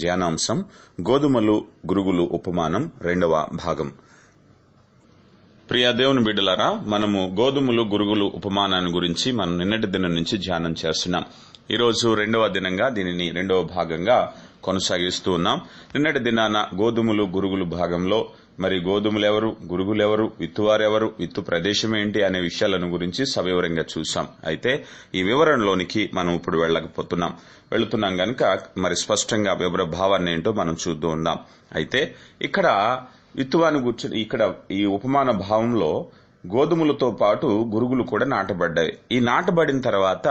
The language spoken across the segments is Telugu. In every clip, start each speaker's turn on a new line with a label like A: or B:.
A: ధ్యానాంశం గోధుమలు గురుగులు ఉపమానం రెండవ భాగం. ప్రియ దేవుని బిడ్డలారా మనము గోధుమలు గురుగులు ఉపమానాన్ని గురించి మనం నిన్నటి దినం నుంచి ధ్యానం చేస్తున్నాం. ఈ రోజు రెండవ దినంగా దీనిని రెండవ భాగంగా కొనసాగిస్తూ ఉన్నాం. నిన్నటి దినాన గోధుమలు గురుగులు భాగంలో మరి గోధుమలు ఎవరు గురుగులు ఎవరు విత్తువారెవరు విత్తు ప్రదేశం ఏంటి అనే విషయాలను గురించి సవివరంగా చూశాం. అయితే ఈ వివరణలోనికి మనం ఇప్పుడు వెళ్ళకపోతున్నాం. వెళుతున్నాం గనుక మరి స్పష్టంగా వివర భావాన్ని ఏంటో మనం చూద్దాం ఉందాం. అయితే ఇక్కడ విత్తువాని కూర్చుని ఇక్కడ ఈ ఉపమాన భావంలో గోధుమలతో పాటు గురుగులు కూడా నాటబడ్డాయి. ఈ నాటబడిన తర్వాత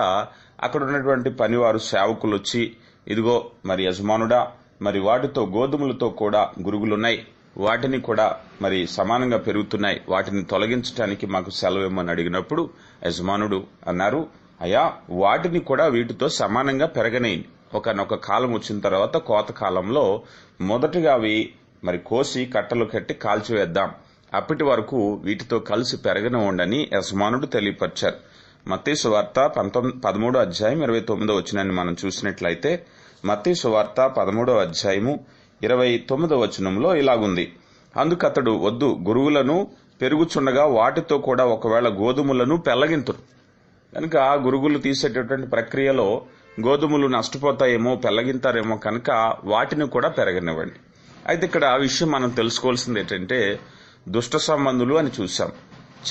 A: అక్కడ ఉన్నటువంటి పనివారు సేవకులు వచ్చి ఇదిగో మరి యజమానుడా మరి వాటితో గోధుమలతో కూడా గురుగులున్నాయి. వాటిని కూడా మరి సమానంగా పెరుగుతున్నాయి. వాటిని తొలగించడానికి మాకు సెలవు ఇమ్మని అడిగినప్పుడు యజమానుడు అన్నారు అయ్యా వాటిని కూడా వీటితో సమానంగా పెరగనేయండి ఒకనొక కాలం వచ్చిన తర్వాత కోత కాలంలో మొదటగా అవి మరి కోసి కట్టలు కట్టి కాల్చివేద్దాం. అప్పటి వరకు వీటితో కలిసి పెరగనివ్వండని యజమానుడు తెలియపరిచారు. మత్తీసు వార్త పంతొమ్మిది పదమూడో అధ్యాయం ఇరవై తొమ్మిదో వచ్చినని మనం చూసినట్లయితే మత్తీసు వార్త పదమూడో అధ్యాయము ఇరవై తొమ్మిదవ వచనంలో ఇలాగుంది. అందుకతడు వద్దు గురువులను పెరుగుచుండగా వాటితో కూడా ఒకవేళ గోధుమలను పెళ్ళగింతురు కనుక గురుగులు తీసేటటువంటి ప్రక్రియలో గోధుమలు నష్టపోతాయేమో పెళ్ళగింతారేమో కనుక వాటిని కూడా పెరగనివ్వండి. అయితే ఇక్కడ ఆ విషయం మనం తెలుసుకోవాల్సింది ఏంటంటే దుష్ట సంబంధులు అని చూసాం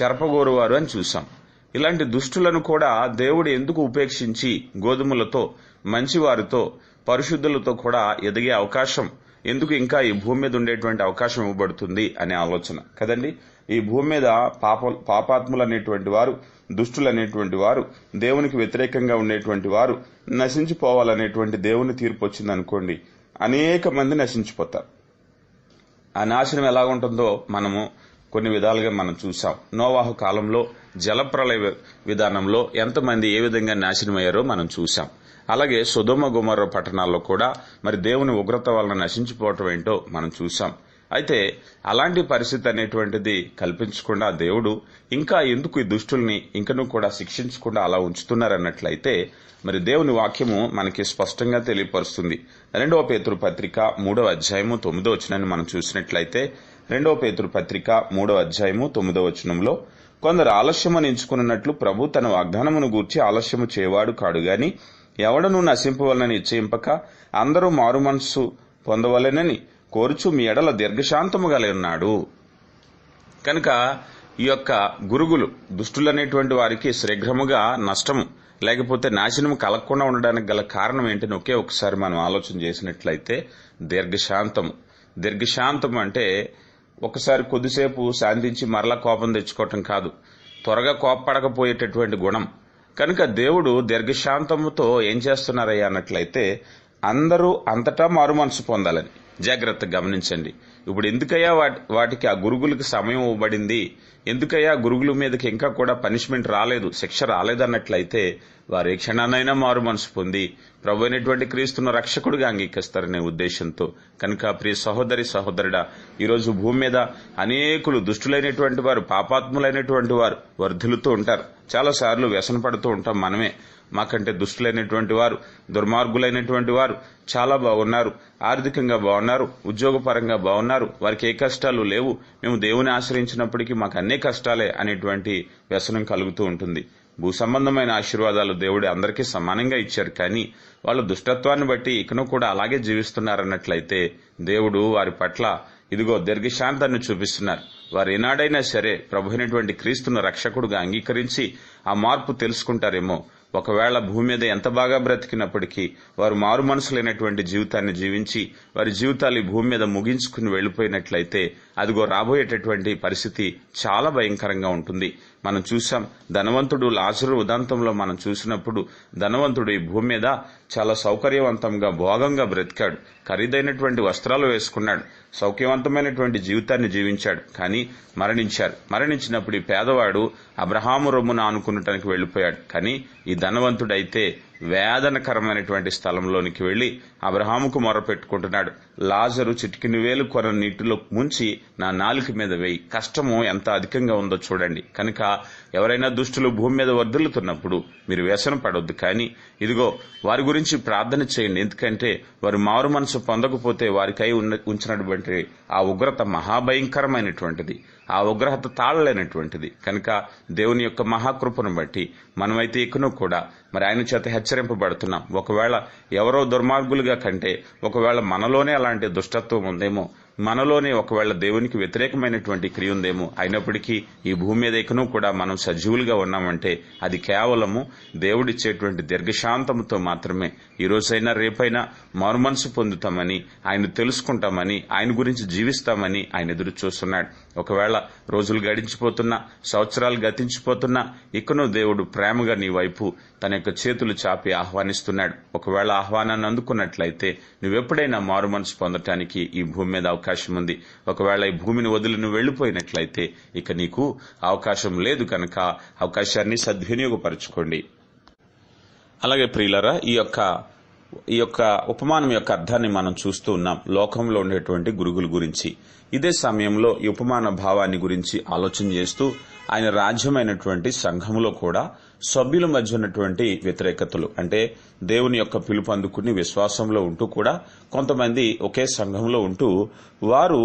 A: చెరపగోరువారు అని చూసాం ఇలాంటి దుష్టులను కూడా దేవుడు ఎందుకు ఉపేక్షించి గోధుమలతో మంచివారితో పరిశుద్ధులతో కూడా ఎదిగే అవకాశం ఎందుకు ఇంకా ఈ భూమి మీద ఉండేటువంటి అవకాశం ఇవ్వబడుతుంది అనే ఆలోచన. కదండి? ఈ భూమి మీద పాప పాపాత్ములు అనేటువంటి వారు దుష్టులు అనేటువంటి వారు దేవునికి వ్యతిరేకంగా ఉండేటువంటి వారు నశించిపోవాలనేటువంటి దేవుని తీర్పు వచ్చిందనుకోండి అనేక మంది నశించిపోతారు. ఆ నాశనం ఎలా ఉంటుందో మనము కొన్ని విధాలుగా మనం చూసాం నోవాహు కాలంలో జలప్రలయ విధానంలో ఎంతమంది ఏ విధంగా నాశనమయ్యారో మనం చూసాం అలాగే సుధుమ గుమర్ర పట్టణాల్లో కూడా మరి దేవుని ఉగ్రత వలన నశించిపోవటం ఏంటో మనం చూసాం అయితే అలాంటి పరిస్థితి అనేటువంటిది కల్పించకుండా దేవుడు ఇంకా ఎందుకు ఈ దుష్టుల్ని ఇంకనూ కూడా శిక్షించకుండా అలా ఉంచుతున్నారన్నట్లయితే మరి దేవుని వాక్యము మనకి స్పష్టంగా తెలియపరుస్తుంది. రెండవ పేతురు పత్రిక మూడవ అధ్యాయము తొమ్మిదో వచనాన్ని మనం చూసినట్లయితే రెండవ పేతురు పత్రిక మూడవ అధ్యాయము తొమ్మిదో వచనంలో కొందరు ఆలస్యమని ఎంచుకున్నట్లు ప్రభు తన వాగ్దానమును గూర్చి ఆలస్యము చేయవాడు కాడు గాని ఎవడను నశింపవలనని నిశ్చయింపక అందరూ మారు మనస్సు పొందవలెనని కోరుచు మీ ఎడల దీర్ఘశాంతము ఉన్నాడు. కనుక ఈ యొక్క గురుగులు దుష్టులనేటువంటి వారికి శీఘ్రముగా నష్టము లేకపోతే నాశనం కలగకుండా ఉండడానికి గల కారణం ఏంటని ఒకే ఒకసారి మనం ఆలోచన చేసినట్లయితే దీర్ఘశాంతము. దీర్ఘశాంతం అంటే ఒకసారి కొద్దిసేపు శాంతించి మరలా కోపం తెచ్చుకోవటం కాదు. త్వరగా కోపపడకపోయేటటువంటి గుణం. కనుక దేవుడు దీర్ఘశాంతముతో ఏం చేస్తున్నారయ్యా అన్నట్లయితే అందరూ అంతటా మారు మనసు పొందాలని. జాగ్రత్త గమనించండి. ఇప్పుడు ఎందుకయ్యా వాటికి ఆ గురుగులకు సమయం ఇవ్వబడింది? ఎందుకయ్యా గురుగుల మీదకి ఇంకా కూడా పనిష్మెంట్ రాలేదు శిక్ష రాలేదన్నట్లయితే వారు ఏ క్షణానైనా మారు మనసు పొంది ప్రభు అయినటువంటి క్రీస్తును రక్షకుడిగా అంగీకరిస్తారనే ఉద్దేశంతో. కనుక ప్రియ సహోదరి సహోదరుడా ఈరోజు భూమి మీద అనేకులు దుష్టులైనటువంటి వారు పాపాత్ములైనటువంటి వారు వర్ధులుతూ ఉంటారు. చాలా సార్లు వ్యసన పడుతూ ఉంటాం మనమే. మాకంటే దుష్టులైనటువంటి వారు దుర్మార్గులైనటువంటి వారు చాలా బాగున్నారు. ఆర్థికంగా బాగున్నారు ఉద్యోగపరంగా బాగున్నారు. వారికి ఏ కష్టాలు లేవు. మేము దేవుని ఆశ్రయించినప్పటికీ మాకు అన్నీ కష్టాలే అనేటువంటి వ్యసనం కలుగుతూ ఉంటుంది. భూ సంబంధమైన ఆశీర్వాదాలు దేవుడు అందరికీ సమానంగా ఇచ్చారు. కానీ వాళ్ళు దుష్టత్వాన్ని బట్టి ఇకను కూడా అలాగే జీవిస్తున్నారన్నట్లయితే దేవుడు వారి పట్ల ఇదిగో దీర్ఘశాంతాన్ని చూపిస్తున్నారు. వారు ఏనాడైనా సరే ప్రభునటువంటి క్రీస్తును రక్షకుడుగా అంగీకరించి ఆ మార్పు తెలుసుకుంటారేమో. ఒకవేళ భూమి మీద ఎంత బాగా బ్రతికినప్పటికీ వారు మారు మనసులైనటువంటి జీవితాన్ని జీవించి వారి జీవితాలు ఈ భూమి మీద ముగించుకుని వెళ్ళిపోయినట్లయితే అదిగో రాబోయేటటువంటి పరిస్థితి చాలా భయంకరంగా ఉంటుంది. మనం చూసాం ధనవంతుడు లాజరు ఉదాంతంలో మనం చూసినప్పుడు ధనవంతుడు ఈ భూమి మీద చాలా సౌకర్యవంతంగా భోగంగా బ్రతికాడు. ఖరీదైనటువంటి వస్త్రాలు వేసుకున్నాడు. సౌఖ్యవంతమైనటువంటి జీవితాన్ని జీవించాడు. కానీ మరణించారు. మరణించినప్పుడు ఈ పేదవాడు అబ్రహాము రొమ్మున ఆనుకునటానికి వెళ్ళిపోయాడు కానీ ఈ ధనవంతుడైతే వేదనకరమైనటువంటి స్థలంలోనికి వెళ్ళి అబ్రహాముకు మొర పెట్టుకుంటున్నాడు లాజరు చిటికిని వేలు కొన నీటిలో ముంచి నా నాలుక మీద వేయి. కష్టము ఎంత అధికంగా ఉందో చూడండి. కనుక ఎవరైనా దుష్టులు భూమి మీద వర్ధిల్లుతున్నప్పుడు మీరు వ్యసనం పడొద్దు కానీ ఇదిగో వారి గురించి ప్రార్థన చేయండి. ఎందుకంటే వారు మారు మనసు పొందకపోతే వారికై ఉన్న ఉంచినటువంటి ఆ ఉగ్రత మహాభయంకరమైనటువంటిది. ఆ ఉగ్రహత తాళలేనటువంటిది. కనుక దేవుని యొక్క మహాకృపను బట్టి మనమైతే ఇకను కూడా మరి ఆయన చేత హెచ్చరింపబడుతున్నాం. ఒకవేళ ఎవరో దుర్మార్గులుగా కంటే ఒకవేళ మనలోనే అలాంటి దుష్టత్వం ఉందేమో మనలోనే ఒకవేళ దేవునికి వ్యతిరేకమైనటువంటి క్రియ ఉందేమో అయినప్పటికీ ఈ భూమి మీద ఎక్కనూ కూడా మనం సజీవులుగా ఉన్నామంటే అది కేవలము దేవుడిచ్చేటువంటి దీర్ఘశాంతంతో మాత్రమే. ఈ రోజైనా రేపైనా మారుమనసు పొందుతామని ఆయన తెలుసుకుంటామని ఆయన గురించి జీవిస్తామని ఆయన ఎదురు చూస్తున్నాడు. ఒకవేళ రోజులు గడించిపోతున్నా సంవత్సరాలు గతించిపోతున్నా ఇకను దేవుడు ప్రేమగా నీ వైపు తన యొక్క చేతులు చాపి ఆహ్వానిస్తున్నాడు. ఒకవేళ ఆహ్వానాన్ని అందుకున్నట్లయితే నువ్వెప్పుడైనా మారు మనసు పొందటానికి ఈ భూమి మీద అవకాశం ఉంది. ఒకవేళ ఈ భూమిని వదిలి నువ్వు వెళ్ళిపోయినట్లయితే ఇక నీకు అవకాశం లేదు కనుక అవకాశాన్ని సద్వినియోగపరచుకోండి. అలాగే ప్రియులరా ఈ యొక్క ఈ యొక్క ఉపమానం యొక్క అర్థాన్ని మనం చూస్తూ ఉన్నాం. లోకంలో ఉండేటువంటి గురుగుల గురించి. ఇదే సమయంలో ఈ ఉపమాన భావాన్ని గురించి ఆలోచన చేస్తూ ఆయన రాజ్యమైనటువంటి సంఘంలో కూడా సభ్యుల మధ్య ఉన్నటువంటి వ్యతిరేకతలు అంటే దేవుని యొక్క పిలుపు అందుకుని విశ్వాసంలో ఉంటూ కూడా కొంతమంది ఒకే సంఘంలో ఉంటూ వారు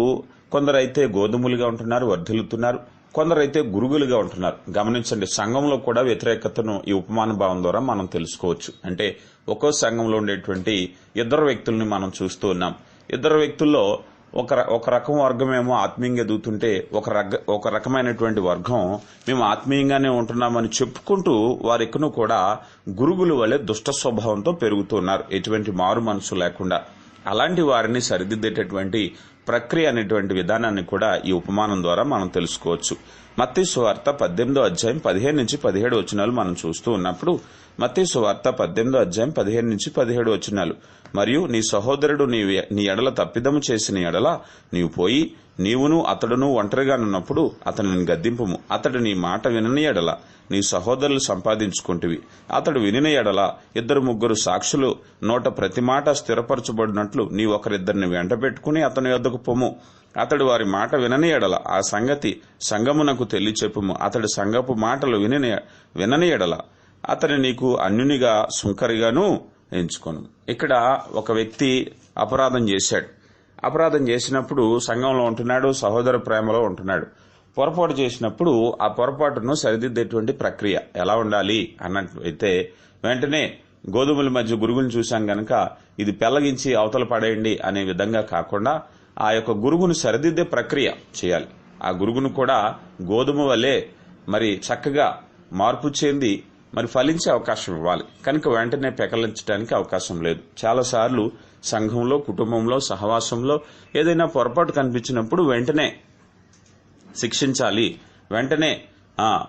A: కొందరైతే గోధుమలుగా ఉంటున్నారు వర్ధిల్లుతున్నారు కొందరైతే గురుగులుగా ఉంటున్నారు. గమనించండి సంఘంలో కూడా వ్యతిరేకతను ఈ ఉపమాన భావం ద్వారా మనం తెలుసుకోవచ్చు. అంటే ఒక్కో సంఘంలో ఉండేటువంటి ఇద్దరు వ్యక్తుల్ని మనం చూస్తూ ఉన్నాం. ఇద్దరు వ్యక్తుల్లో ఒక ఒక రకం వర్గమేమో ఆత్మీయంగా ఎదుగుతుంటే ఒక రక ఒక రకమైనటువంటి వర్గం మేము ఆత్మీయంగానే ఉంటున్నామని చెప్పుకుంటూ వారెక్కును కూడా గురుగులు వలె దుష్ట స్వభావంతో పెరుగుతున్నారు. ఎటువంటి మారు మనసు లేకుండా. అలాంటి వారిని సరిదిద్దేటటువంటి ప్రక్రియ అనేటువంటి విధానాన్ని కూడా ఈ ఉపమానం ద్వారా మనం తెలుసుకోవచ్చు. మత్తి సువార్త పద్దెనిమిదో అధ్యాయం పదిహేను నుంచి పదిహేడు వచనాలు మనం చూస్తూ ఉన్నప్పుడు మత్తి సువార్త పద్దెనిమిదో అధ్యాయం పదిహేను నుంచి పదిహేడు వచనాలు. మరియు నీ సహోదరుడు నీ నీ ఎడల తప్పిదము చేసిన ఎడల నీవు పోయి నీవును అతడును ఒంటరిగానున్నప్పుడు అతనిని గద్దింపుము. అతడు నీ మాట వినని ఎడల నీ సహోదరులు సంపాదించుకుంటువి. అతడు వినిన ఎడల ఇద్దరు ముగ్గురు సాక్షులు నోట ప్రతి మాట స్థిరపరచబడినట్లు నీ ఒకరిద్దరిని వెంట పెట్టుకుని అతని యొద్దకు పొమ్ము అతడు వారి మాట వినని ఎడల. ఆ సంగతి సంగమునకు తెలియచెప్పుము. అతడు సంగపు మాటలు వినని వినని ఎడల. అతని నీకు అన్యునిగా సుంకరిగాను ఎంచుకోను. ఇక్కడ ఒక వ్యక్తి అపరాధం చేశాడు. అపరాధం చేసినప్పుడు సంఘంలో ఉంటున్నాడు సహోదర ప్రేమలో ఉంటున్నాడు. పొరపాటు చేసినప్పుడు ఆ పొరపాటును సరిదిద్దేటువంటి ప్రక్రియ ఎలా ఉండాలి అన్నట్లయితే వెంటనే గోధుమల మధ్య గురుగును చూశాం గనక ఇది పెళ్ళగించి అవతల పడేయండి అనే విధంగా కాకుండా ఆ యొక్క గురుగును సరిదిద్దే ప్రక్రియ చేయాలి. ఆ గురుగును కూడా గోధుమ వలె మరి చక్కగా మార్పు చెంది మరి ఫలించే అవకాశం ఇవ్వాలి. కనుక వెంటనే పెకలించడానికి అవకాశం లేదు. చాలాసార్లు సంఘంలో కుటుంబంలో సహవాసంలో ఏదైనా పొరపాటు కనిపించినప్పుడు వెంటనే శిక్షించాలి. వెంటనే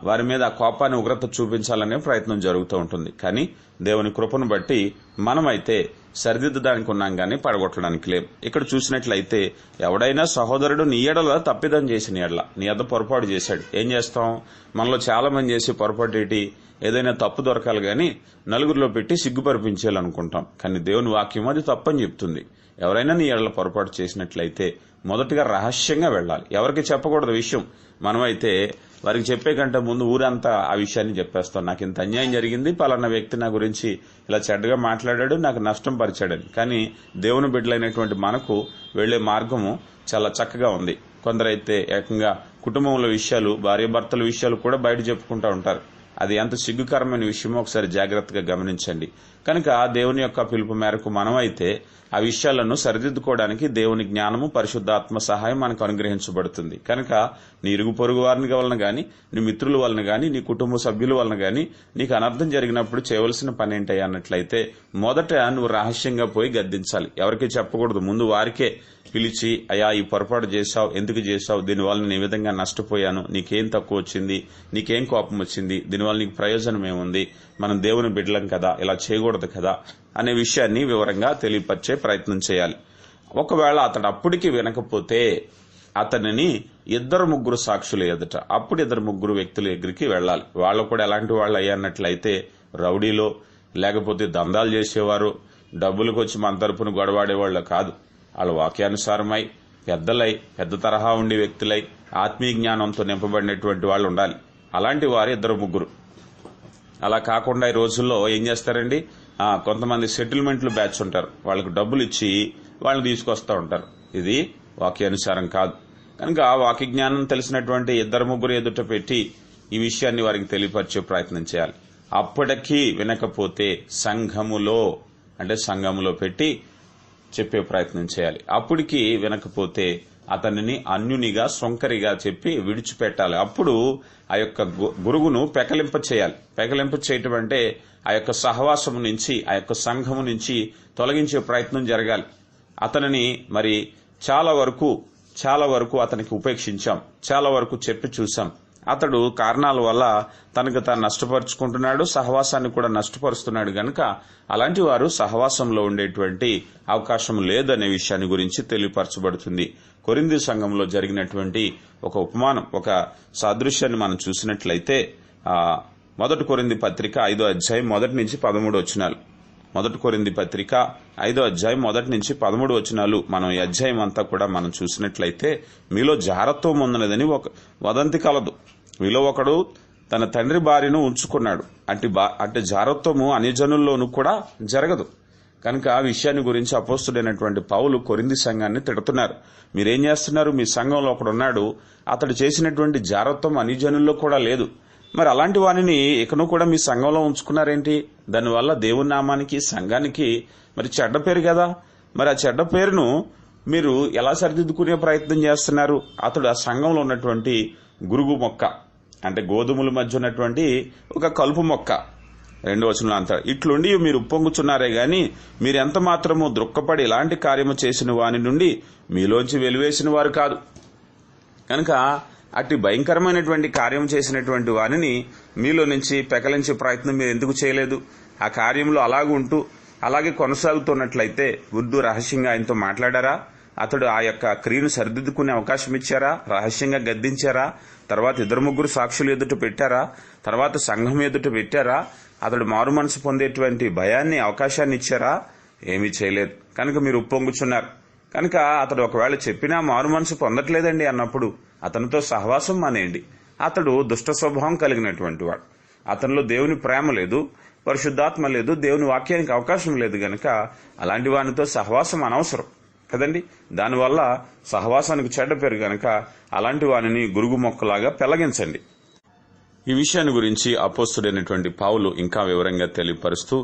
A: వారి మీద ఆ కోపాన్ని ఉగ్రత చూపించాలనే ప్రయత్నం జరుగుతూ ఉంటుంది. కానీ దేవుని కృపను బట్టి మనమైతే సరిదిద్దడానికి ఉన్నాం కానీ పడగొట్టడానికి లేం. ఇక్కడ చూసినట్లయితే ఎవడైనా సహోదరుడు నీ ఎడల తప్పిదం చేసిన ఎడల నీ ఎద్ద పొరపాటు చేశాడు. ఏం చేస్తాం? మనలో చాలా మంది చేసే పొరపాటు ఏంటి? ఏదైనా తప్పు దొరకాలి గాని నలుగురిలో పెట్టి సిగ్గుపరిపించాలనుకుంటాం కానీ దేవుని వాక్యం అది తప్పని చెప్తుంది. ఎవరైనా నీ ఎడల పొరపాటు చేసినట్లయితే మొదటగా రహస్యంగా వెళ్ళాలి. ఎవరికి చెప్పకూడదు విషయం? మనమైతే వారికి చెప్పే కంటే ముందు ఊరంతా ఆ విషయాన్ని చెప్పేస్తాం నాకు ఇంత అన్యాయం జరిగింది పలానా వ్యక్తి నా గురించి ఇలా చెడ్డగా మాట్లాడాడు నాకు నష్టం పరిచాడని. కానీ దేవుని బిడ్డలైనటువంటి మనకు వెళ్ళే మార్గము చాలా చక్కగా ఉంది. కొందరైతే ఏకంగా కుటుంబంలో విషయాలు భార్యాభర్తల విషయాలు కూడా బయట చెప్పుకుంటూ ఉంటారు. అది ఎంత సిగ్గుకరమైన విషయమో ఒకసారి జాగ్రత్తగా గమనించండి. కనుక దేవుని యొక్క పిలుపు మేరకు మనమైతే ఆ విషయాలను సరిదిద్దుకోవడానికి దేవుని జ్ఞానము పరిశుద్ధాత్మ సహాయం మనకు అనుగ్రహించబడుతుంది. కనుక నీ ఇరుగు పొరుగు వారిని వలన గాని నీ మిత్రుల వలన గాని నీ కుటుంబ సభ్యుల వలన గాని నీకు అనర్థం జరిగినప్పుడు చేయవలసిన పని ఏంటి అన్నట్లయితే మొదట నువ్వు రహస్యంగా పోయి గద్దించాలి. ఎవరికి చెప్పకూడదు. ముందు వారికే పిలిచి అయా ఈ పొరపాటు చేశావు ఎందుకు చేశావు? దీనివల్ల నేను ఈ విధంగా నష్టపోయాను. నీకేం తక్కువ వచ్చింది? నీకేం కోపం వచ్చింది? దీనివల్ల నీకు ప్రయోజనం ఏముంది? మనం దేవుని బిడ్డలం కదా ఇలా చేయకూడదు కదా? అనే విషయాన్ని వివరంగా తెలియపరిచే ప్రయత్నం చేయాలి. ఒకవేళ అతడు అప్పటికి వినకపోతే అతనిని ఇద్దరు ముగ్గురు సాక్షులు ఎదుట అప్పుడు ఇద్దరు ముగ్గురు వ్యక్తుల దగ్గరికి వెళ్ళాలి. వాళ్ళు కూడా ఎలాంటి వాళ్ళు అయ్యన్నట్లయితే రౌడీలో లేకపోతే దందాలు చేసేవారు డబ్బులకు వచ్చి మన తరపున గొడవాడేవాళ్ళు కాదు. వాళ్ళు వాక్యానుసారమై పెద్దలై పెద్ద తరహా ఉండే వ్యక్తులై ఆత్మీయ జ్ఞానంతో నింపబడినటువంటి వాళ్ళు ఉండాలి. అలాంటి వారు ఇద్దరు ముగ్గురు. అలా కాకుండా ఈ రోజుల్లో ఏం చేస్తారండి? కొంతమంది సెటిల్మెంట్లు బ్యాచ్ ఉంటారు. వాళ్ళకి డబ్బులు ఇచ్చి వాళ్ళని తీసుకొస్తా ఉంటారు. ఇది వాక్యానుసారం కాదు. కనుక ఆ వాక్య జ్ఞానం తెలిసినటువంటి ఇద్దరు ముగ్గురు ఎదుట పెట్టి ఈ విషయాన్ని వారికి తెలియపరిచే ప్రయత్నం చేయాలి. అప్పటికీ వినకపోతే సంఘములో అంటే సంఘములో పెట్టి చెప్పే ప్రయత్నం చేయాలి. అప్పటికి వినకపోతే అతనిని అన్యునిగా సొంకరిగా చెప్పి విడిచిపెట్టాలి. అప్పుడు ఆ యొక్క గురువును పెకలింప చేయాలి. పెకలింప చేయటం అంటే ఆ యొక్క సహవాసము నుంచి ఆ యొక్క సంఘము నుంచి తొలగించే ప్రయత్నం జరగాలి. అతనిని మరి చాలా వరకు చాలా వరకు అతనికి ఉపేక్షించాం. చాలా వరకు చెప్పి చూసాం అతడు కారణాల వల్ల తనకు తాను నష్టపరుచుకుంటున్నాడు సహవాసాన్ని కూడా నష్టపరుస్తున్నాడు గనక అలాంటి వారు సహవాసంలో ఉండేటువంటి అవకాశం లేదనే విషయాన్ని గురించి తెలియపరచబడుతుంది. కొరింది సంఘంలో జరిగినటువంటి ఒక ఉపమానం ఒక సాదృశ్యాన్ని మనం చూసినట్లయితే మొదటి కొరింది పత్రిక ఐదో అధ్యాయం మొదటి నుంచి పదమూడు వచనాలు. మొదటి కొరింది పత్రిక ఐదో అధ్యాయం మొదటి నుంచి పదమూడు వచనాలు మనం ఈ అధ్యాయం అంతా కూడా మనం చూసినట్లయితే మీలో జారత్వం ఉన్నదని ఒక వదంతి కలదు. మీలో ఒకడు తన తండ్రి భార్యను ఉంచుకున్నాడు. అంటే బా- అంటే జారత్వము అన్యజనుల్లోనూ కూడా జరగదు. కనుక ఆ విషయాన్ని గురించి అపోస్తుడైనటువంటి పౌలు కొరింది సంఘాన్ని తిడుతున్నారు. మీరేం చేస్తున్నారు? మీ సంఘంలో ఒకడున్నాడు. అతడు చేసినటువంటి జారత్వం అన్యజనుల్లో కూడా లేదు. మరి అలాంటి వానిని ఇకను కూడా మీ సంఘంలో ఉంచుకున్నారేంటి? దానివల్ల దేవుని నామానికి సంఘానికి మరి చెడ్డ పేరు కదా? మరి ఆ చెడ్డ పేరును మీరు ఎలా సరిదిద్దుకునే ప్రయత్నం చేస్తున్నారు? అతడు ఆ సంఘంలో ఉన్నటువంటి గురుగు మొక్క. అంటే గోధుమల మధ్య ఉన్నటువంటి ఒక కలుపు మొక్క. రెండు వచనంలో అంటారు. ఇట్లుండి మీరు ఉప్పొంగుచున్నారే గాని మీరెంత మాత్రము దృక్కపడి ఇలాంటి కార్యము చేసిన వాని నుండి మీలోంచి వెలివేసిన వారు కాదు. కనుక అట్టి భయంకరమైనటువంటి కార్యం చేసినటువంటి వారిని మీలో నుంచి పెకలించే ప్రయత్నం మీరు ఎందుకు చేయలేదు? ఆ కార్యంలో అలాగుంటూ అలాగే కొనసాగుతున్నట్లయితే ఉర్దూ రహస్యంగా ఆయనతో మాట్లాడారా? అతడు ఆ యొక్క క్రియను సరిదిద్దుకునే అవకాశం ఇచ్చారా? రహస్యంగా గద్దించారా? తర్వాత ఇద్దరు ముగ్గురు సాక్షులు ఎదుట పెట్టారా? తర్వాత సంఘం ఎదుట పెట్టారా? అతడు మారు మనసు పొందేటువంటి భయాన్ని అవకాశాన్ని ఇచ్చారా? ఏమీ చేయలేదు. కనుక మీరు ఉప్పొంగుచున్నారు. కనుక అతడు ఒకవేళ చెప్పినా మారు మనసు పొందట్లేదండి అన్నప్పుడు అతనితో సహవాసం మానేయండి. అతడు దుష్ట స్వభావం కలిగినటువంటి వాడు. అతనిలో దేవుని ప్రేమ లేదు పరిశుద్ధాత్మ లేదు దేవుని వాక్యానికి అవకాశం లేదు గనక అలాంటి వానితో సహవాసం అనవసరం. కదండి? దానివల్ల సహవాసానికి చెడ్డ పేరు గనక అలాంటి వానిని గురుగు మొక్కలాగా పెళ్ళగించండి ఈ విషయాన్ని గురించి అపోస్తుడైనటువంటి పావులు ఇంకా వివరంగా తెలియపరుస్తూ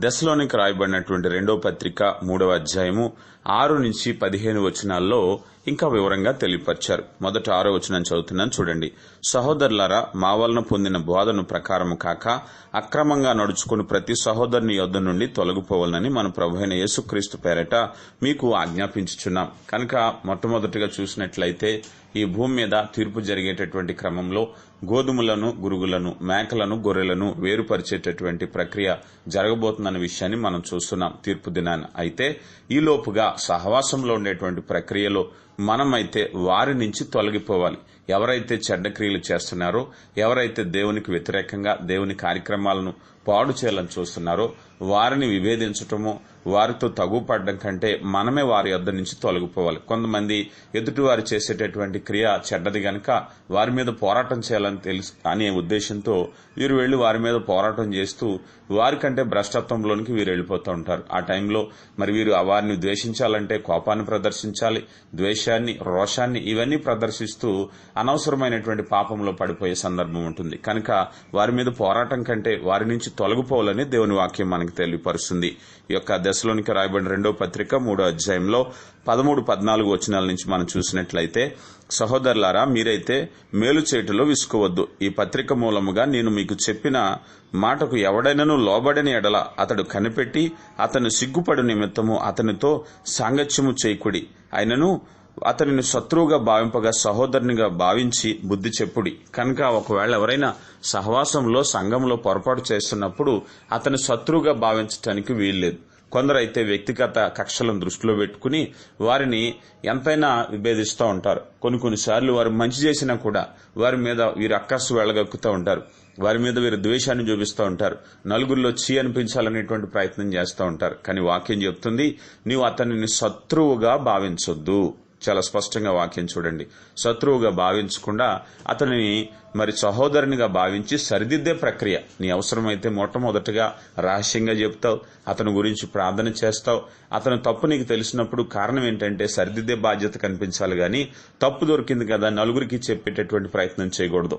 A: దశలోనికి రాయబడినటువంటి రెండో పత్రిక మూడవ అధ్యాయము ఆరు నుంచి పదిహేను వచనాల్లో ఇంకా వివరంగా తెలియపరిచారు. మొదట ఆరో వచనం చదువుతున్నాను చూడండి. సహోదరులారా మా వలన పొందిన బోధను ప్రకారము కాక అక్రమంగా నడుచుకుని ప్రతి సహోదరుని యొద్ద నుండి తొలగిపోవాలని మన ప్రభు అయిన యేసుక్రీస్తు పేరట మీకు ఆజ్ఞాపించుచున్నాం. కనుక మొట్టమొదటిగా చూసినట్లయితే ఈ భూమి మీద తీర్పు జరిగేటటువంటి క్రమంలో గోధుమలను గురుగులను మేకలను గొర్రెలను వేరుపరిచేటటువంటి ప్రక్రియ జరగబోతుందన్న విషయాన్ని మనం చూస్తున్నాం. తీర్పు దినాన్ని అయితే ఈలోపుగా సహవాసంలో ఉండేటువంటి ప్రక్రియలో మనమైతే వారి నుంచి తొలగిపోవాలి. ఎవరైతే చెడ్డ క్రియలు చేస్తున్నారో ఎవరైతే దేవునికి వ్యతిరేకంగా దేవుని కార్యక్రమాలను పాడు చేయాలని చూస్తున్నారో వారిని విభేదించటము వారితో తగుపడడం కంటే మనమే వారి వద్ద నుంచి తొలగిపోవాలి. కొంతమంది ఎదుటివారు చేసేటటువంటి క్రియ చెడ్డది గనక వారి మీద పోరాటం చేయాలని తెలుసు అనే ఉద్దేశంతో వీరు వెళ్ళి వారి మీద పోరాటం చేస్తూ వారికంటే భ్రష్టత్వంలోనికి వీరు వెళ్ళిపోతూ ఉంటారు. ఆ టైంలో మరి వీరు వారిని ద్వేషించాలంటే కోపాన్ని ప్రదర్శించాలి ద్వేషాన్ని రోషాన్ని ఇవన్నీ ప్రదర్శిస్తూ అనవసరమైనటువంటి పాపంలో పడిపోయే సందర్భం ఉంటుంది. కనుక వారి మీద పోరాటం కంటే వారి నుంచి తొలగిపోవాలని దేవుని వాక్యం మనకు తెలియపరుస్తుంది. ఈ యొక్క దశలోనికి రాయబడిన రెండో పత్రిక మూడో అధ్యాయంలో పదమూడు పద్నాలుగు వచనాల నుంచి మనం చూసినట్లయితే సహోదరులారా మీరైతే మేలు చేటులో విసుకోవద్దు. ఈ పత్రిక మూలముగా నేను మీకు చెప్పిన మాటకు ఎవడైనను లోబడని ఎడల అతడు కనిపెట్టి అతను సిగ్గుపడు నిమిత్తము అతనితో సాంగత్యము చేయకుడి. ఆయనను అతనిని శత్రువుగా భావింపగా సహోదరునిగా భావించి బుద్ధి చెప్పుడి. కనుక ఒకవేళ ఎవరైనా సహవాసంలో సంఘంలో పొరపాటు చేస్తున్నప్పుడు అతని శత్రువుగా భావించటానికి వీల్లేదు కొందరైతే వ్యక్తిగత కక్షలను దృష్టిలో పెట్టుకుని వారిని ఎంతైనా విభేదిస్తూ ఉంటారు. కొన్ని కొన్నిసార్లు వారు మంచి చేసినా కూడా వారి మీద వీరు అక్కస్సు వెళ్ళగక్కుతూ ఉంటారు. వారి మీద వీరు ద్వేషాన్ని చూపిస్తూ ఉంటారు. నలుగురిలో చీ అనిపించాలనేటువంటి ప్రయత్నం చేస్తూ ఉంటారు. కానీ వాక్యం చెప్తుంది నీవు అతనిని శత్రువుగా భావించొద్దు. చాలా స్పష్టంగా వాక్యం చూడండి. శత్రువుగా భావించకుండా అతనిని మరి సహోదరునిగా భావించి సరిదిద్దే ప్రక్రియ. నీ అవసరమైతే మొట్టమొదటగా రహస్యంగా చెప్తావు అతని గురించి ప్రార్థన చేస్తావు. అతను తప్పు నీకు తెలిసినప్పుడు కారణం ఏంటంటే సరిదిద్దే బాధ్యత కనిపించాలి కానీ తప్పు దొరికింది కదా నలుగురికి చెప్పేటటువంటి ప్రయత్నం చేయకూడదు.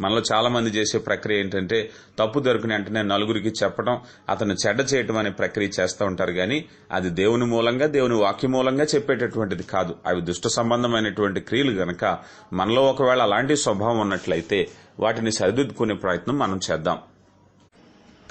A: మనలో చాలా మంది చేసే ప్రక్రియ ఏంటంటే తప్పు దొరికిన వెంటనే నలుగురికి చెప్పడం అతను చెడ్డ చేయటం అనే ప్రక్రియ చేస్తూ ఉంటారు కానీ అది దేవుని మూలంగా దేవుని వాక్య మూలంగా చెప్పేటటువంటిది కాదు. అవి దుష్ట సంబంధమైనటువంటి క్రియలు గనక మనలో ఒకవేళ అలాంటి స్వభావం ఉన్నట్లయితే వాటిని సరిదిద్దుకునే ప్రయత్నం మనం చేద్దాం.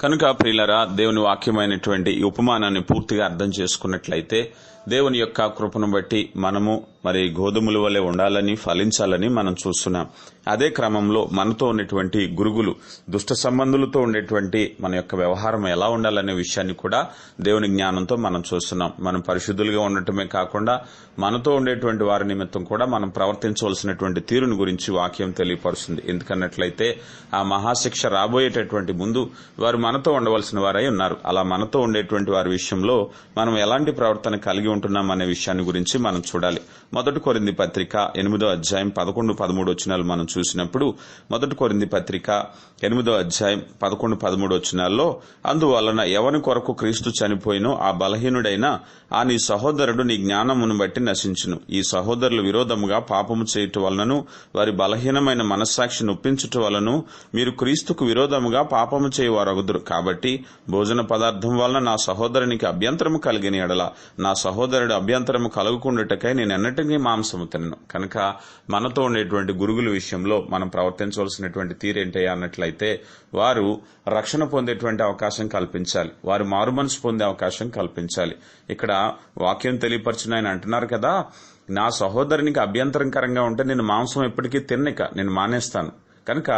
A: కనుక ప్రియులరా దేవుని వాక్యమైనటువంటి ఈ ఉపమానాన్ని పూర్తిగా అర్థం చేసుకున్నట్లయితే దేవుని యొక్క కృపను బట్టి మనము మరి గోధుమల వలె ఉండాలని ఫలించాలని మనం చూస్తున్నాం. అదే క్రమంలో మనతో ఉన్నటువంటి గురుగులు దుష్ట సంబంధులతో ఉండేటువంటి మన యొక్క వ్యవహారం ఎలా ఉండాలనే విషయాన్ని కూడా దేవుని జ్ఞానంతో మనం చూస్తున్నాం. మనం పరిశుద్ధులుగా ఉండటమే కాకుండా మనతో ఉండేటువంటి వారి నిమిత్తం కూడా మనం ప్రవర్తించవలసినటువంటి తీరుని గురించి వాక్యం తెలియపరుస్తుంది. ఎందుకన్నట్లయితే ఆ మహాశిక్ష రాబోయేటటువంటి ముందు వారు మనతో ఉండవలసిన వారై ఉన్నారు. అలా మనతో ఉండేటువంటి వారి విషయంలో మనం ఎలాంటి ప్రవర్తన కలిగి ఉంటున్నాం అనే విషయాన్ని గురించి మనం చూడాలి. మొదటి కొరింది పత్రిక ఎనిమిదో అధ్యాయం పదకొండు పదమూడు వచ్చినాలు మనం చూసినప్పుడు మొదటి కొరింది పత్రిక ఎనిమిదో అధ్యాయం పదకొండు పదమూడు వచ్చినాల్లో అందువలన ఎవని కొరకు క్రీస్తు చనిపోయినో ఆ బలహీనుడైన ఆ నీ సహోదరుడు నీ జ్ఞానమును బట్టి నశించును. ఈ సహోదరులు విరోధముగా పాపము చేయుట వలనను వారి బలహీనమైన మనస్సాక్షి నొప్పించుట వలను మీరు క్రీస్తుకు విరోధముగా పాపము చేయువారగుదురు. కాబట్టి భోజన పదార్థం వలన నా సహోదరునికి అభ్యంతరము కలిగిన ఎడల నా సహోదరుడు అభ్యంతరము కలుగుకుండుటకై నేను ఎన్నటికీ మాంసము తినను. కనుక మనతో ఉండేటువంటి గురుగుల విషయంలో మనం ప్రవర్తించవలసినటువంటి తీరేంటయ్యా అన్నట్లయితే వారు రక్షణ పొందేటువంటి అవకాశం కల్పించాలి. వారు మారు మనసు పొందే అవకాశం కల్పించాలి. ఇక్కడ వాక్యం తెలియపరచిన ఆయన అంటున్నారు కదా నా సహోదరునికి అభ్యంతరకరంగా ఉంటే నేను మాంసం ఎప్పటికీ తిన్నక నేను మానేస్తాను. కనుక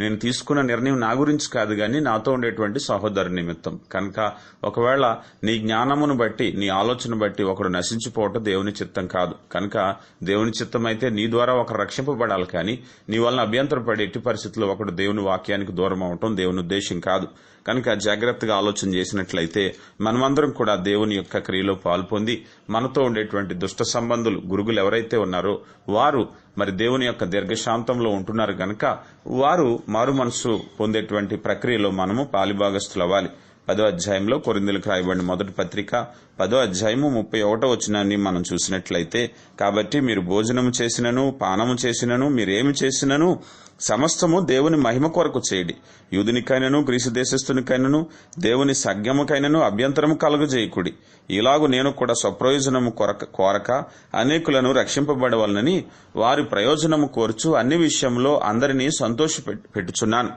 A: నేను తీసుకున్న నిర్ణయం నా గురించి కాదు గాని నాతో ఉండేటువంటి సహోదరు నిమిత్తం. కనుక ఒకవేళ నీ జ్ఞానమును బట్టి నీ ఆలోచన బట్టి ఒకడు నశించిపోవటం దేవుని చిత్తం కాదు. కనుక దేవుని చిత్తం అయితే నీ ద్వారా ఒకరు రక్షింపబడాలి కానీ నీ వలన అభ్యంతరపడే ఎట్టి పరిస్థితుల్లో ఒకడు దేవుని వాక్యానికి దూరం అవటం దేవుని ఉద్దేశం కాదు. కనుక జాగ్రత్తగా ఆలోచన చేసినట్లయితే మనమందరం కూడా దేవుని యొక్క క్రియలో పాల్పొంది మనతో ఉండేటువంటి దుష్ట సంబంధులు గురుగులు ఎవరైతే ఉన్నారో వారు మరి దేవుని యొక్క దీర్ఘశాంతంలో ఉంటున్నారు గనక వారు మారు మనసు పొందేటువంటి ప్రక్రియలో మనము పాలిభాగస్తులవ్వాలి పదో అధ్యాయంలో కొరిందులకు రాయబడిన మొదటి పత్రిక పదో అధ్యాయము ముప్పై ఒకటో వచ్చినాన్ని మనం చూసినట్లయితే కాబట్టి మీరు భోజనము చేసినను పానము చేసినను మీరేమి చేసినను సమస్తము దేవుని మహిమ కొరకు చేయడి. యూదునికైనను గ్రీసు దేశస్థునికైనను దేవుని సజ్ఞముకైనను అభ్యంతరము కలుగజేయకుడి ఇలాగు నేను కూడా స్వప్రయోజనము కొరక కోరక అనేకులను రక్షింపబడవలనని వారి ప్రయోజనము కోర్చు అన్ని విషయంలో అందరినీ సంతోష పెట్టుచున్నాను.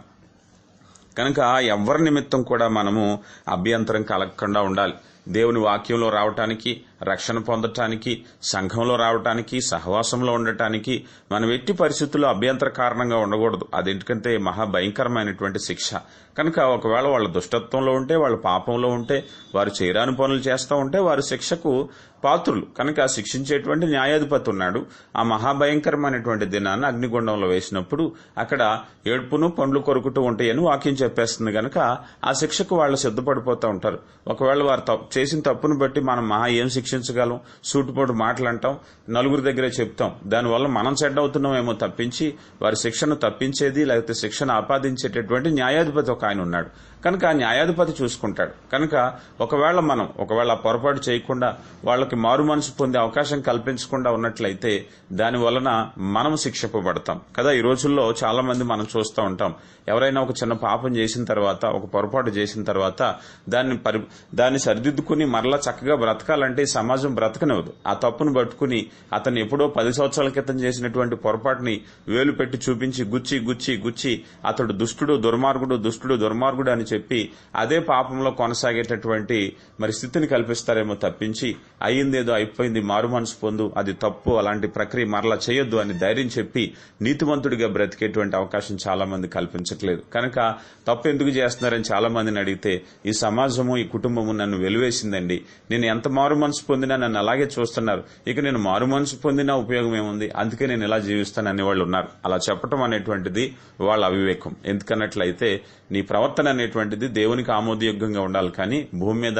A: కనుక ఎవరి నిమిత్తం కూడా మనము అభ్యంతరం కలగకుండా ఉండాలి. దేవుని వాక్యంలో రావటానికి రక్షణ పొందటానికి సంఘంలో రావటానికి సహవాసంలో ఉండటానికి మనం ఎట్టి పరిస్థితుల్లో అభ్యంతర కారణంగా ఉండకూడదు. అదేంటికంటే మహా భయంకరమైనటువంటి శిక్ష. కనుక ఒకవేళ వాళ్ళ దుష్టత్వంలో ఉంటే వాళ్ళ పాపంలో ఉంటే వారు చేయరాని పనులు చేస్తూ ఉంటే వారు శిక్షకు పాత్రులు. కనుక శిక్షించేటువంటి న్యాయాధిపతి ఉన్నాడు. ఆ మహాభయంకరమైనటువంటి దినాన్ని అగ్నిగుండంలో వేసినప్పుడు అక్కడ ఏడుపును పండ్లు కొరుకుతూ ఉంటాయని వాక్యం చెప్పేస్తుంది గనక ఆ శిక్షకు వాళ్ళు సిద్ధపడిపోతూ ఉంటారు. ఒకవేళ వారు తప్పు చేసిన తప్పును బట్టి మనం మహా ఏం శిక్షించగలం? సూటుపోటు మాటలు అంటాం నలుగురి దగ్గరే చెప్తాం. దానివల్ల మనం సెడ్ అవుతున్నామేమో తప్పించి వారి శిక్షను తప్పించేది లేకపోతే శిక్షను ఆపాదించేటటువంటి న్యాయాధిపతి ఒక ఆయన ఉన్నాడు. కనుక న్యాయాధిపతి చూసుకుంటాడు. కనుక ఒకవేళ మనం ఒకవేళ పొరపాటు చేయకుండా వాళ్ళకి మారు మనసు పొందే అవకాశం కల్పించకుండా ఉన్నట్లయితే దాని వలన మనం శిక్షపబడతాం కదా ఈ రోజుల్లో చాలా మంది మనం చూస్తూ ఉంటాం. ఎవరైనా ఒక చిన్న పాపం చేసిన తర్వాత ఒక పొరపాటు చేసిన తర్వాత దాన్ని పరి దాన్ని సరిదిద్దుకుని మరలా చక్కగా బ్రతకాలంటే సమాజం బ్రతకనివ్వదు. ఆ తప్పును పట్టుకుని అతను ఎప్పుడో పది సంవత్సరాల క్రితం చేసినటువంటి పొరపాటుని వేలు పెట్టి చూపించి గుచ్చి గుచ్చి గుచ్చి అతడు దుష్టుడు దుర్మార్గుడు దుష్టుడు దుర్మార్గుడు అని చెప్పి అదే పాపంలో కొనసాగేటటువంటి మరి స్థితిని కల్పిస్తారేమో తప్పించి అయ్యిందేదో అయిపోయింది మారు మనసు పొందు అది తప్పు అలాంటి ప్రక్రియ మరలా చేయొద్దు అని ధైర్యం చెప్పి నీతివంతుడిగా బ్రతికేటువంటి అవకాశం చాలా మంది కల్పించట్లేదు. కనుక తప్పు ఎందుకు చేస్తున్నారని చాలా మందిని అడిగితే ఈ సమాజము ఈ కుటుంబము నన్ను వెలువేసిందండి. నేను ఎంత మారు మనసు పొందినా నన్ను అలాగే చూస్తున్నారు. ఇక నేను మారు మనసు పొందినా ఉపయోగం ఏముంది? అందుకే నేను ఇలా జీవిస్తాను అనేవాళ్ళు ఉన్నారు. అలా చెప్పటం అనేటువంటిది వాళ్ళ అవివేకం. ఎందుకన్నట్లయితే నీ ప్రవర్తన అనేటువంటిది దేవునికి ఆమోదయోగ్యంగా ఉండాలి. కానీ భూమి మీద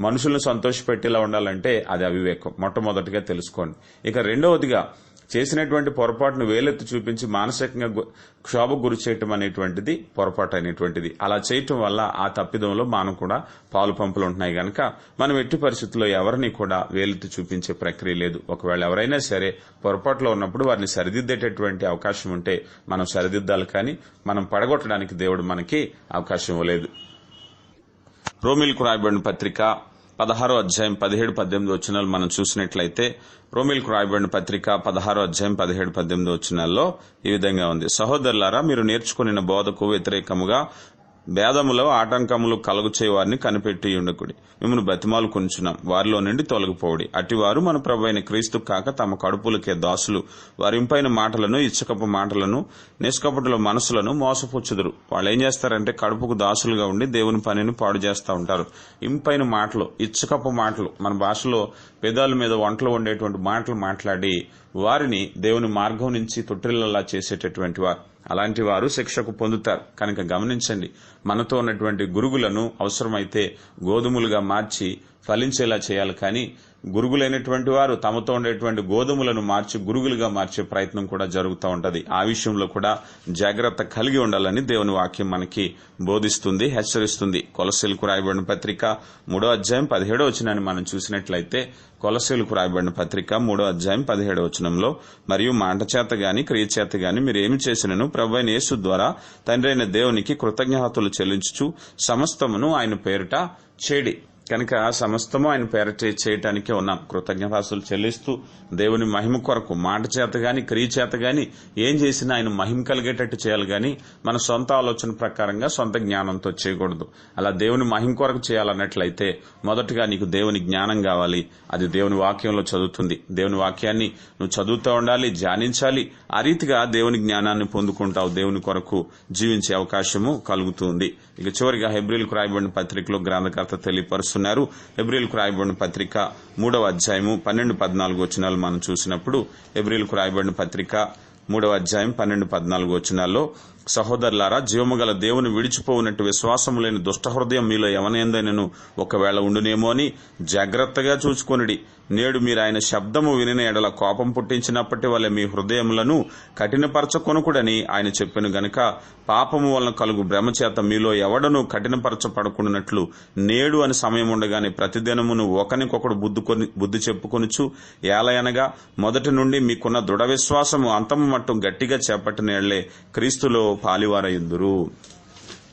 A: మనుషులను సంతోషపెట్టేలా ఉండాలంటే అది అవివేకం. మొట్టమొదటిగా తెలుసుకోండి. ఇక రెండవదిగా చేసినటువంటి పొరపాటును వేలెత్తి చూపించి మానసికంగా క్షోభ గురి చేయటం అనేటువంటిది పొరపాటు అనేటువంటిది అలా చేయటం వల్ల ఆ తప్పిదంలో మనం కూడా పాలు పంపులు ఉంటున్నాయి గనక మనం ఎట్టి పరిస్థితుల్లో ఎవరిని కూడా వేలెత్తి చూపించే ప్రక్రియ లేదు. ఒకవేళ ఎవరైనా సరే పొరపాటులో ఉన్నప్పుడు వారిని సరిదిద్దేటటువంటి అవకాశం ఉంటే మనం సరిదిద్దాలి కానీ మనం పడగొట్టడానికి దేవుడు మనకి అవకాశం ఇవ్వలేదు. రోమిల్కు రాయబడిన పత్రిక పదహారో అధ్యాయం పదిహేడు పద్దెనిమిది వచ్చినాలు మనం చూసినట్లయితే రోమిల్కు రాయబడిన పత్రిక పదహారో అధ్యాయం పదిహేడు పద్దెనిమిది వచ్చినాల్లో ఈ విధంగా ఉంది. సహోదరులారా మీరు నేర్చుకుని బోధకు వ్యతిరేకముగా భేదములో ఆటంకములు కలుగుచే వారిని కనిపెట్టి ఉండకుడి. మిమ్మల్ని బతిమాలు కొంచున్నాం. వారిలో నుండి తొలగిపోవుడి. అటివారు మన ప్రభు అయిన క్రీస్తు కాక తమ కడుపులకే దాసులు. వారింపైన మాటలను ఇచ్చకపు మాటలను నిష్కపటుల మనసులను మోసపుచ్చుదురు. వాళ్ళు ఏం చేస్తారంటే కడుపుకు దాసులుగా ఉండి దేవుని పనిని పాడు చేస్తూ ఉంటారు. ఇంపైన మాటలు ఇచ్చకపు మాటలు మన భాషలో పెదాల మీద వంటలు ఉండేటువంటి మాటలు మాట్లాడి వారిని దేవుని మార్గం నుంచి తొట్టిల్లలా చేసేటటువంటి వారు. అలాంటి వారు శిక్షకు పొందుతారు. కనుక గమనించండి మనతో ఉన్నటువంటి గురుగులను అవసరమైతే గోధుమలుగా మార్చి ఫలించేలా చేయాలి. కానీ గురుగులైనటువంటి వారు తమతో ఉండేటువంటి గోధుమలను మార్చి గురుగులుగా మార్చే ప్రయత్నం కూడా జరుగుతూ ఉంటది. ఆ విషయంలో కూడా జాగ్రత్త కలిగి ఉండాలని దేవుని వాక్యం మనకి బోధిస్తుంది హెచ్చరిస్తుంది. కొలసీలకు రాయబడిన పత్రిక మూడో అధ్యాయం పదిహేడో వచనాన్ని మనం చూసినట్లయితే కొలసీలకు రాయబడిన పత్రిక మూడో అధ్యాయం పదిహేడో వచనంలో మరియు మాట చేత గాని క్రియ చేత గాని మీరు ఏమి చేసినను ప్రభు అయిన యేసు ద్వారా తండ్రి అయిన దేవునికి కృతజ్ఞతలు చెల్లించుచు సమస్తమును ఆయన పేరిట చేడి కనుక సమస్తము ఆయన పేరట చేయటానికే ఉన్నాం. కృతజ్ఞతాసులు చెల్లిస్తూ దేవుని మహిమ కొరకు మాట చేత గాని క్రియ చేత గాని ఏం చేసినా ఆయన మహిమ కలిగేటట్టు చేయాలి గాని మన సొంత ఆలోచన ప్రకారంగా సొంత జ్ఞానంతో చేయకూడదు. అలా దేవుని మహిమ కొరకు చేయాలన్నట్లయితే మొదటగా నీకు దేవుని జ్ఞానం కావాలి. అది దేవుని వాక్యంలో చదువుతుంది. దేవుని వాక్యాన్ని నువ్వు చదువుతూ ఉండాలి ధ్యానించాలి. ఆ రీతిగా దేవుని జ్ఞానాన్ని పొందుకుంటావు. దేవుని కొరకు జీవించే అవకాశము కలుగుతుంది. ఇక చివరిగా హెబ్రిల్కు రాయబడిన పత్రికలో గ్రంథకర్త తెలియపరుస్తున్నారు. హెబ్రిల్కు రాయబడిన పత్రిక మూడవ అధ్యాయము పన్నెండు పద్నాలుగు వచనాలు మనం చూసినప్పుడు హెబ్రిల్కు రాయబడిన పత్రిక మూడవ అధ్యాయం పన్నెండు పద్నాలుగు వచనాల్లో సహోదరులారా జీవము గల దేవుని విడిచిపోవునట్టు విశ్వాసము లేని దుష్ట హృదయం మీలో ఎవనేందనను ఒకవేళ ఉండునేమో అని జాగ్రత్తగా చూసుకొనిడి నేడు మీరు ఆయన శబ్దము వినిన ఎడల కోపం పుట్టించినప్పటి వల్ల మీ హృదయములను కఠినపరచకొనుకుడని ఆయన చెప్పిన గనుక పాపము వలన కలుగు భ్రమ చేత మీలో ఎవడను కఠినపరచపడకున్నట్లు నేడు అని సమయం ఉండగానే ప్రతిదినమును ఒకనికొకడు బుద్ధుకొని బుద్ధి చెప్పుకొనుచు ఏలయనగా మొదటి నుండి మీకున్న దృఢ విశ్వాసము అంతము మట్టం గట్టిగా చేపట్టిన క్రీస్తులో పాలివారయుందురు.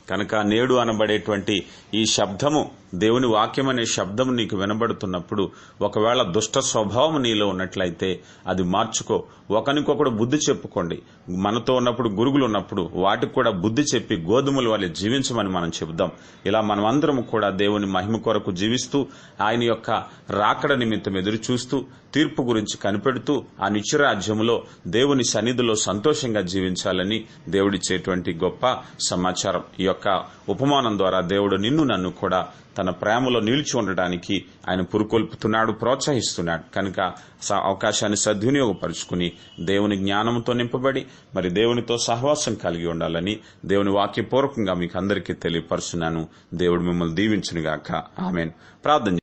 A: కనుక నేడు అనబడేటువంటి ఈ శబ్దము దేవుని వాక్యం అనే శబ్దం నీకు వినబడుతున్నప్పుడు ఒకవేళ దుష్ట స్వభావం నీలో ఉన్నట్లయితే అది మార్చుకో. ఒకనికొకడు బుద్ధి చెప్పుకోండి. మనతో ఉన్నప్పుడు గురుగులు ఉన్నప్పుడు వాటికి కూడా బుద్ధి చెప్పి గోధుమల వల్ల జీవించమని మనం చెబుదాం. ఇలా మనం అందరం కూడా దేవుని మహిమ కొరకు జీవిస్తూ ఆయన యొక్క రాకడ నిమిత్తం ఎదురు చూస్తూ తీర్పు గురించి కనిపెడుతూ ఆ నిత్యరాజ్యములో దేవుని సన్నిధిలో సంతోషంగా జీవించాలని దేవుడిచ్చేటువంటి గొప్ప సమాచారం. ఈ యొక్క ఉపమానం ద్వారా దేవుడు నిన్ను నన్ను కూడా తన ప్రేమలో నిలిచి ఉండటానికి ఆయన పురుకొల్పుతున్నాడు ప్రోత్సహిస్తున్నాడు. కనుక స- అవకాశాన్ని సద్వినియోగపరుచుకుని దేవుని జ్ఞానంతో నింపబడి మరి దేవునితో సహవాసం కలిగి ఉండాలని దేవుని వాక్యపూర్వకంగా మీకు అందరికీ తెలియపరుస్తున్నాను దేవుడు మిమ్మల్ని దీవించునుగాక. ఆమెన్. ప్రార్థన